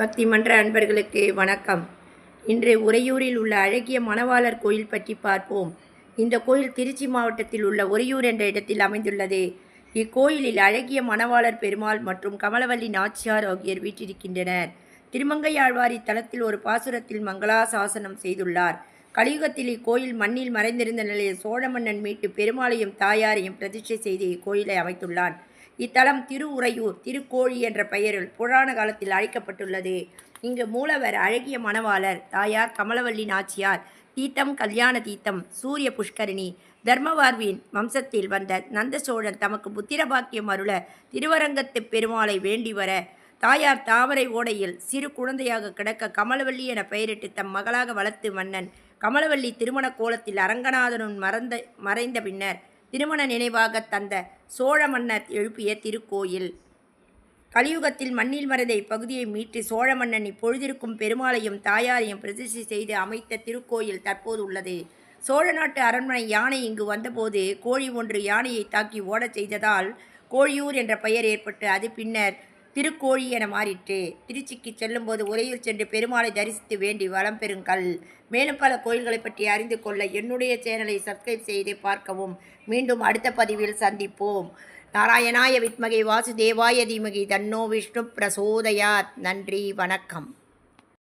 பக்தி மன்ற அன்பர்களுக்கு வணக்கம். இன்று உறையூரில் உள்ள அழகிய மணவாளர் கோயில் பற்றி பார்ப்போம். இந்த கோயில் திருச்சி மாவட்டத்தில் உள்ள உறையூர் என்ற இடத்தில் அமைந்துள்ளது. இக்கோயிலில் அழகிய மணவாளர் பெருமாள் மற்றும் கமலவல்லி நாச்சியார் ஆகியோர் வீற்றிருக்கின்றனர். திருமங்கையாழ்வார் இத்தலத்தில் ஒரு பாசுரத்தில் மங்களா சாசனம் செய்துள்ளார். கலியுகத்தில் இக்கோயில் மண்ணில் மறைந்திருந்த நிலையில் சோழ மன்னன் மீட்டு பெருமாளையும் தாயாரையும் பிரதிஷ்டை செய்து இக்கோயிலை அமைத்துள்ளான். இத்தலம் திருவுறையூர் திருக்கோழி என்ற பெயரில் புராண காலத்தில் அழைக்கப்பட்டுள்ளது. இங்கு மூலவர் அழகிய மணவாளர் தாயார் கமலவல்லி நாச்சியார் தீத்தம் கல்யாண தீர்த்தம் சூரிய புஷ்கரிணி தர்மவார்வின் வம்சத்தில் வந்த நந்த சோழன் தமக்கு புத்திரபாக்கியம் அருள திருவரங்கத்து பெருமாளை வேண்டி வர தாயார் தாமரை ஓடையில் சிறு குழந்தையாக கிடக்க கமலவல்லி என பெயரிட்டு தம் மகளாக வளர்த்து மன்னன் கமலவல்லி திருமண கோலத்தில் அரங்கநாதனும் மறந்த மறைந்த பின்னர் திருமண நினைவாக தந்த சோழ மன்னர் எழுப்பிய திருக்கோயில். கலியுகத்தில் மண்ணில் மறைந்த இப்பகுதியை மீட்டு சோழ மன்னன் இப்பொழுதிருக்கும் பெருமாளையும் தாயாரையும் பிரதிஷ்டை செய்து அமைத்த திருக்கோயில் தற்போது உள்ளது. சோழ நாட்டு அரண்மனை யானை இங்கு வந்தபோது கோழி ஒன்று யானையை தாக்கி ஓடச் செய்ததால் கோழியூர் என்ற பெயர் ஏற்பட்டு அது பின்னர் திருக்கோழி என மாறிற்று. திருச்சிக்கு செல்லும்போது உரையில் சென்று பெருமாளை தரிசித்து வேண்டி வளம் பெறுங்கள். மேலும் பல கோயில்களை பற்றி அறிந்து கொள்ள என்னுடைய சேனலை சப்ஸ்கிரைப் செய்து பார்க்கவும். மீண்டும் அடுத்த பதிவில் சந்திப்போம். நாராயணாய வித்மகை வாசுதேவாய தீமகி தன்னோ விஷ்ணு பிரசோதயாத். நன்றி வணக்கம்.